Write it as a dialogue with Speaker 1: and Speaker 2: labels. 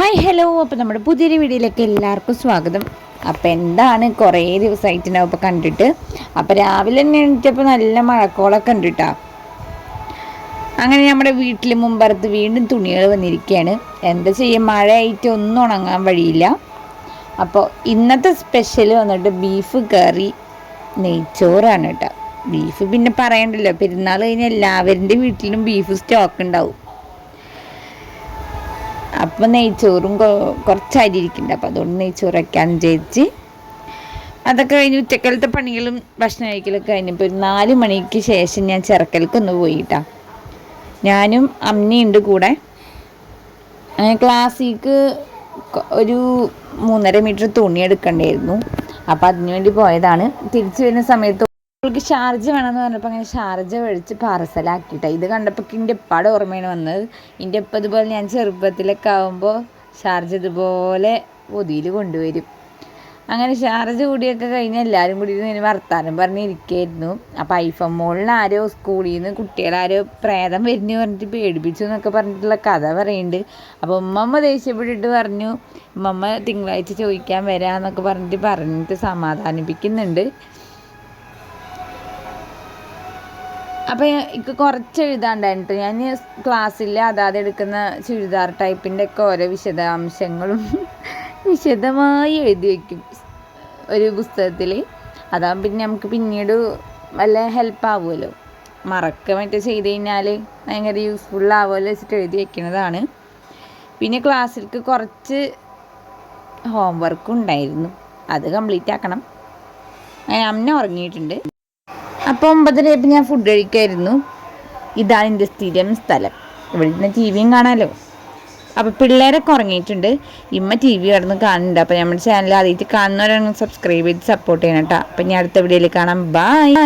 Speaker 1: Hi hello. അപ്പോൾ നമ്മുടെ പുതിയൊരു വീഡിയോയിലേക്ക് എല്ലാവർക്കും സ്വാഗതം. അപ്പോൾ എന്താണ് കുറേ ദിവസമായിട്ടുണ്ടാവും ഇപ്പോൾ കണ്ടിട്ട്. അപ്പോൾ രാവിലെ തന്നെ എണീറ്റപ്പോൾ നല്ല മഴക്കോളൊക്കെ ഉണ്ട് അങ്ങനെ നമ്മുടെ വീട്ടിൽ മുമ്പറത്ത് വീണ്ടും തുണികൾ വന്നിരിക്കുകയാണ് എന്താ ചെയ്യുക മഴയായിട്ട് ഒന്നും ഉണങ്ങാൻ വഴിയില്ല. അപ്പോൾ ഇന്നത്തെ സ്പെഷ്യൽ വന്നിട്ട് ബീഫ് കറി നെയ്ച്ചോറാണ് കേട്ടോ. ബീഫ് പിന്നെ പറയണ്ടല്ലോ പെരുന്നാൾ കഴിഞ്ഞാൽ എല്ലാവരുടെ വീട്ടിലും ബീഫ് സ്റ്റോക്ക് ഉണ്ടാവും. അപ്പം നെയ്ച്ചോറും കുറച്ച് അരി ഇരിക്കുന്നുണ്ട് അപ്പം അതുകൊണ്ട് നെയ്ച്ചോറ് ചേച്ചി അതൊക്കെ കഴിഞ്ഞ് ഉച്ചക്കലത്തെ പണികളും ഭക്ഷണം കഴിക്കലൊക്കെ കഴിഞ്ഞപ്പോൾ ഒരു നാല് മണിക്ക് ശേഷം ഞാൻ ചിറക്കൽക്കൊന്ന് പോയിട്ടാ. ഞാനും അമ്മയുണ്ട് കൂടെ. ക്ലാസ്സിക്ക് ഒരു മൂന്നര മീറ്റർ തുണി എടുക്കണ്ടായിരുന്നു. അപ്പം അതിനുവേണ്ടി പോയതാണ്. തിരിച്ചു വരുന്ന സമയത്ത് അവൾക്ക് ഷാർജ വേണമെന്ന് പറഞ്ഞപ്പോൾ അങ്ങനെ ഷാർജ മേടിച്ച് പാർസലാക്കിയിട്ടാണ് ഇത് കണ്ടപ്പോൾ എന്റെ എപ്പാടെ ഓർമ്മയാണ് വന്നത്. എന്റെ ഉപ്പ ഇതുപോലെ ഞാൻ ചെറുപ്പത്തിലൊക്കെ ആകുമ്പോൾ ഷാർജ ഇതുപോലെ പൊതിയിൽ കൊണ്ടുവരും. അങ്ങനെ ഷാർജ കൂടിയൊക്കെ കഴിഞ്ഞ് എല്ലാവരും കൂടി ഇരുന്ന് വർത്താനം പറഞ്ഞിരിക്കായിരുന്നു അപ്പോൾ ഐഫോൺ മോളിൽ ആരോ സ്കൂളിൽ നിന്ന് കുട്ടികളാരോ പ്രേതം വരുന്നു പറഞ്ഞിട്ട് പേടിപ്പിച്ചു എന്നൊക്കെ പറഞ്ഞിട്ടുള്ള കഥ പറയുന്നുണ്ട്. അപ്പോൾ ഉമ്മമ്മ ദേഷ്യപ്പെട്ടിട്ട് പറഞ്ഞു ഉമ്മമ്മ തിങ്കളാഴ്ച ചോദിക്കാൻ വരാമെന്നൊക്കെ പറഞ്ഞിട്ട് പറഞ്ഞിട്ട് സമാധാനിപ്പിക്കുന്നുണ്ട്. അപ്പോൾ എനിക്ക് കുറച്ച് എഴുതാണ്ടായിട്ട് ഞാൻ ക്ലാസ്സിൽ അതാത് എടുക്കുന്ന ചുരിദാർ ടൈപ്പിന്റെ ഒക്കെ ഓരോ വിശദാംശങ്ങളും വിശദമായി എഴുതി വയ്ക്കും ഒരു പുസ്തകത്തിൽ അതാകുമ്പോൾ പിന്നെ നമുക്ക് പിന്നീട് വല്ല ഹെൽപ്പ് ആവുമല്ലോ. മറക്ക മറ്റേ ചെയ്ത് കഴിഞ്ഞാൽ ഭയങ്കര യൂസ്ഫുൾ ആവുമല്ലോ വെച്ചിട്ട് എഴുതി വെക്കുന്നതാണ് പിന്നെ ക്ലാസ്സിലേക്ക് കുറച്ച് ഹോംവർക്ക് ഉണ്ടായിരുന്നു. അത് കംപ്ലീറ്റ് ആക്കണം. ഞാൻ അമ്മ ഉറങ്ങിയിട്ടുണ്ട്. അപ്പോൾ ഒമ്പതരയപ്പോൾ ഞാൻ ഫുഡ് കഴിക്കായിരുന്നു. ഇതാണ് എന്റെ സ്ഥിരം സ്ഥലം. ഇവിടെ നിന്ന് ടി വിയും കാണാമല്ലോ അപ്പോൾ പിള്ളേരൊക്കെ ഉറങ്ങിയിട്ടുണ്ട്. ഇമ്മ ടി വി കിടന്ന് കാണുന്നുണ്ട്. അപ്പോൾ നമ്മുടെ ചാനൽ ആദ്യമായിട്ട് കാണുന്നവരാണ് സബ്സ്ക്രൈബ് ചെയ്ത് സപ്പോർട്ട് ചെയ്യണം കേട്ടോ. അപ്പം ഞാൻ അടുത്ത വീഡിയോയിൽ കാണാം. ബൈ